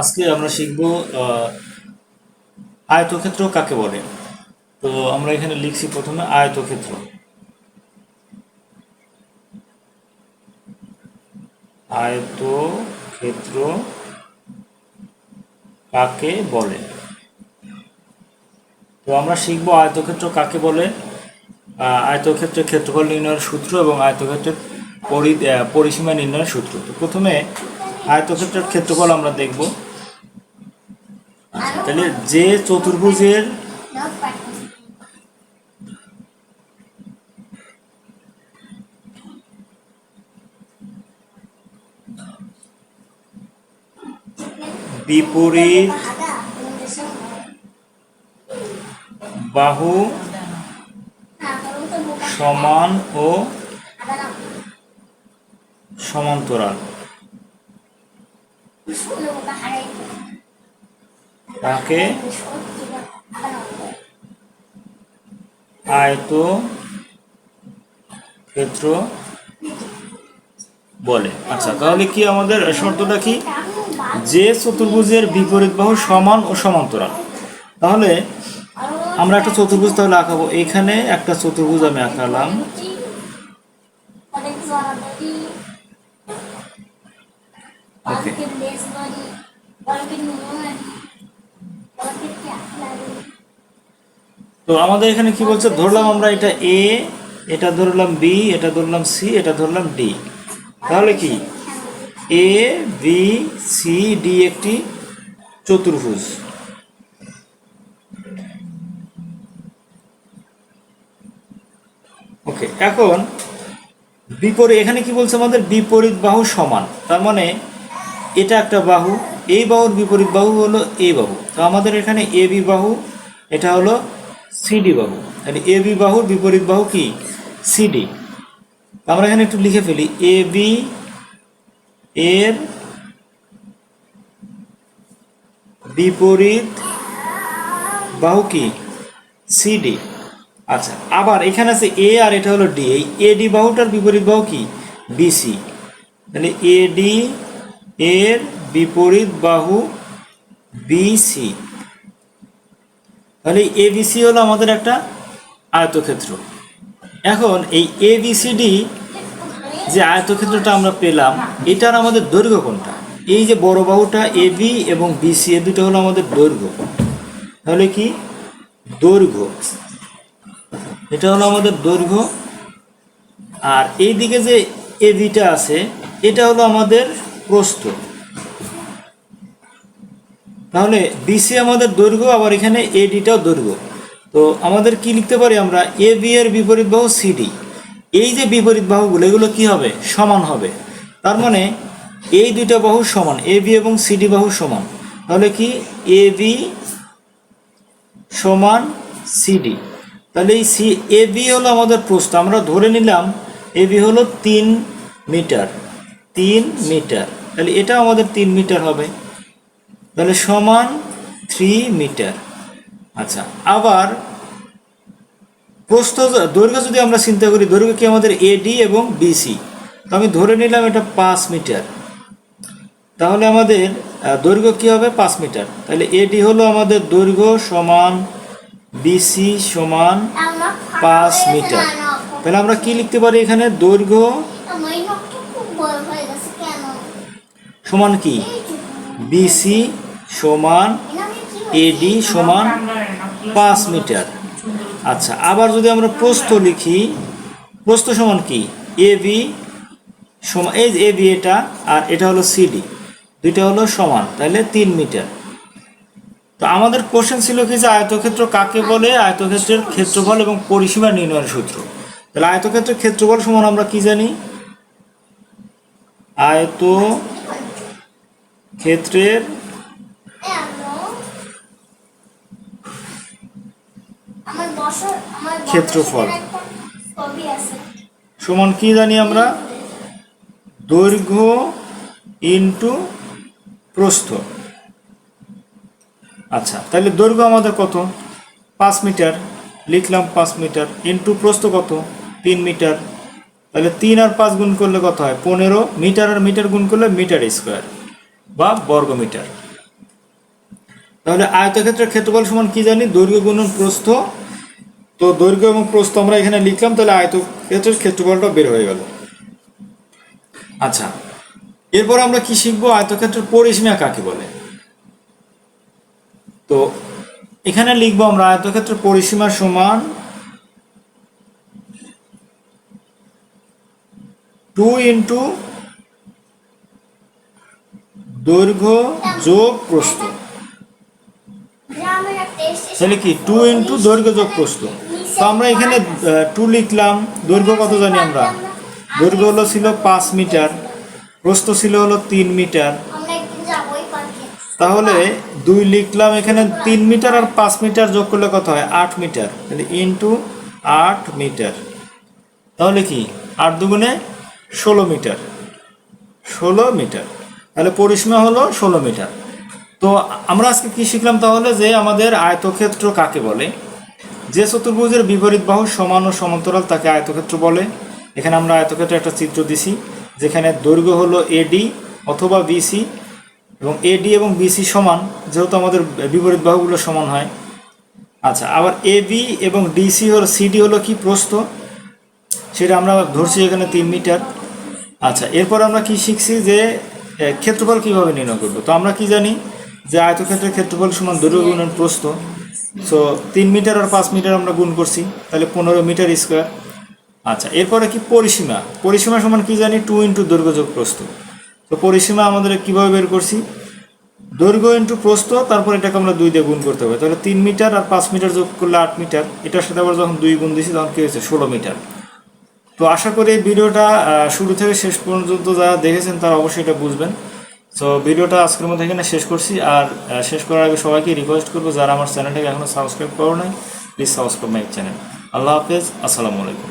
আজকে আমরা শিখব আয়তক্ষেত্র কাকে বলে? তো আমরা এখানে লিখছি প্রথমে আয়তক্ষেত্র। আয়তক্ষেত্র কাকে বলে? তো আমরা শিখব আয়তক্ষেত্র কাকে বলে? আয়তক্ষেত্রের ক্ষেত্রফল নির্ণয়ের সূত্র এবং আয়তক্ষেত্রের পরি পরিসীমা নির্ণয়ের সূত্র। তো প্রথমে আয়তক্ষেত্রের ক্ষেত্রফল আমরা দেখব। তাহলে যে চতুর্ভুজের বিপরীত বাহু সমান ও সমান্তরাল। তাকে আয়ত ক্ষেত্র বলে। আচ্ছা তাহলে কি আমাদের শর্তটা কি? যে চতুর্ভুজের বিপরীত বাহু সমান ও সমান্তরাল। তাহলে আমরা একটা চতুর্ভুজ তাহলে আঁকাবো। এখানে একটা চতুর্ভুজ আমি আঁকালাম। তো আমাদের এখানে কি বলছে? ধরলাম আমরা এটা এ এটা ধরলাম বি এটা ধরলাম সি এটা ধরলাম ডি তাহলে কি? এ বি সি ডি একটি চতুর্ভুজ। ওকে এখন বিপরীত, এখানে কি বলছে আমাদের? বিপরীত বাহু সমান। তার মানে এটা একটা বাহু এই বাহুর বিপরীত বাহু হলো এ বাহু। তো আমাদের এখানে এ বি বাহু, এটা হলো সিডি বাহু। তাহলে এ বি বাহুর বিপরীত বাহু কি? সিডি আমরা এখানে একটু লিখে ফেলি। এ বি এর বিপরীত বাহু কি? সিডি আচ্ছা আবার এখানে আছে এ আর এটা হলো ডি। এই এডি বাহুটার বিপরীত বাহু কি? বিসি তাহলে এডি এর বিপরীত বাহু বিসি তাহলে এবিসি হলো আমাদের একটা আয়তক্ষেত্র। এখন এই এবিসিডি যে আয়তক্ষেত্রটা আমরা পেলাম, এটার আমাদের দৈর্ঘ্য কোনটা? এই যে বড় বাহুটা এবি এবং বিসি এ দুটো হলো আমাদের দৈর্ঘ্য। তাহলে কি? দৈর্ঘ্য। এটা হলো আমাদের দৈর্ঘ্য। আর এই দিকে যে এবিটা আছে, এটা হলো আমাদের প্রস্থ। তাহলে বিসি আমাদের দৈর্ঘ্য, আবার এখানে এডিটাও দৈর্ঘ্য। তো আমাদের কি লিখতে পারি আমরা? এ বি এর বিপরীত বাহু সিডি এই যে বিপরীত বাহুগুলো, এগুলো কি হবে? সমান হবে। তার মানে এই দুইটা বাহু সমান এ বি এবং সিডি বাহু সমান। তাহলে কি? এ বি সমান সিডি তাহলে এই সি এ বি হলো আমাদের প্রস্থ। আমরা ধরে নিলাম এ বি হলো তিন মিটার। তিন মিটার। তাহলে এটা আমাদের তিন মিটার হবে। তাহলে সমান থ্রি মিটার আচ্ছা আবার প্রস্থ দৈর্ঘ্য যদি আমরা চিন্তা করি দৈর্ঘ্য কি আমাদের এডি এবং বিসি তো আমি ধরে নিলাম এটা পাঁচ মিটার তাহলে আমাদের দৈর্ঘ্য কি হবে? পাঁচ মিটার তাহলে এডি হলো আমাদের দৈর্ঘ্য সমান বিসি সমান পাঁচ মিটার তাহলে আমরা কি লিখতে পারি এখানে? দৈর্ঘ্য সমান কি? বিসি সমান এডি সমান পাঁচ মিটার। আচ্ছা আবার যদি আমরা প্রস্থ লিখি, প্রস্থ সমান কি? এ বি সমান এই এ বি এটা, আর এটা হলো সিডি দুইটা হলো সমান, তাহলে তিন মিটার। তো আমাদের কোশ্চেন ছিল কি যে আয়তক্ষেত্র কাকে বলে? আয়তক্ষেত্রের ক্ষেত্রফল এবং পরিসীমা নির্ণয়ের সূত্র। তাহলে আয়তক্ষেত্রের ক্ষেত্রফল সমান আমরা কি জানি? আয়ত ক্ষেত্রের ক্ষেত্রফল। সমান কি জানি আমরা? দৈর্ঘ্য ইন্টু প্রস্থ। আচ্ছা তাহলে দৈর্ঘ্য আমাদের কত? পাঁচ মিটার। লিখলাম পাঁচ মিটার। ইন্টু প্রস্থ কত? তিন মিটার। তাহলে তিন আর পাঁচ গুণ করলে কত হয়? পনেরো। মিটার আর মিটার গুণ করলে মিটার স্কোয়ার। বা বর্গ মিটার তাহলে আয়তক্ষেত্রের ক্ষেত্রফল সমান কি জানি? দৈর্ঘ্য গুণন প্রস্থ। তো দৈর্ঘ্য এবং প্রস্থ আমরা এখানে লিখলাম তাহলে আয়তক্ষেত্রের ক্ষেত্রফলটা বের হয়ে গেল। আচ্ছা। এরপর আমরা কি শিখব? আয়তক্ষেত্রের পরিসীমা কাকে বলে? তো এখানে লিখব আমরা আয়তক্ষেত্রের পরিসীমা সমান টু ইন্টু দৈর্ঘ্য যোগ প্রস্থ। তাহলে কি টু ইন্টু দৈর্ঘ্য যোগ প্রস্থ। তো আমরা এখানে টু লিখলাম, দৈর্ঘ্য কত জানি আমরা? দৈর্ঘ্য হলো ছিল পাঁচ মিটার, প্রস্থ ছিল হলো তিন মিটার। তাহলে দুই লিখলাম এখানে তিন মিটার আর পাঁচ মিটার যোগ করলে কত হয়? আট মিটার। তাহলে ইন্টু আট মিটার। তাহলে কি? আট দুগুণে ষোলো মিটার। ষোলো মিটার। তাহলে পরিসীমা হলো ষোলো মিটার। তো আমরা আজকে কি শিখলাম তাহলে যে আমাদের আয়তক্ষেত্র কাকে বলে? যে চতুর্ভুজের বিপরীত বাহু সমান ও সমান্তরাল তাকে আয়তক্ষেত্র বলে। এখানে আমরা আয়তক্ষেত্রে একটা চিত্র দিছি, যেখানে দৈর্ঘ্য হলো এডি অথবা বিসি এবং এডি এবং বিসি সমান, যেহেতু আমাদের বিপরীত বাহুগুলো সমান হয়। আচ্ছা আবার এ বি এবং ডিসি হলো সিডি হলো কি প্রস্থ? সেটা আমরা ধরছি এখানে তিন মিটার। আচ্ছা এরপর আমরা কি শিখছি যে ক্ষেত্রফল কীভাবে নির্ণয় করব? তো আমরা কি জানি যে আয়তক্ষেত্রের ক্ষেত্রফল সমান দৈর্ঘ্য গুণন প্রস্থ। সো তিন মিটার আর পাঁচ মিটার আমরা গুণ করছি, তাহলে পনেরো মিটার স্কোয়ার। আচ্ছা এরপরে কি পরিসীমা? পরিসীমা সমান কি জানি? টু ইন্টু দৈর্ঘ্য যোগ তো পরিসীমা আমাদের কীভাবে বের করছি? দৈর্ঘ্য ইন্টু প্রস্থ, তারপর এটাকে আমরা দুই দিয়ে গুণ করতে হবে। তাহলে তিন মিটার আর পাঁচ মিটার যোগ করলে আট মিটার। এটার সাথে আবার যখন দুই গুণ দিয়েছি তখন কী হয়েছে? ষোলো মিটার। তো আশা করি ভিডিওটা শুরু থেকে শেষ পর্যন্ত যারা দেখেছেন তারা অবশ্যই এটা বুঝবেন। তো ভিডিওটা আজকের মধ্যে এখানে শেষ করছি। আর শেষ করার আগে সবাইকে রিকোয়েস্ট করব, যারা আমার চ্যানেলটাকে এখনও সাবস্ক্রাইব করো নাই প্লিজ সাবস্ক্রাইব মাই চ্যানেল আল্লাহ হাফেজ, আসসালামু আলাইকুম।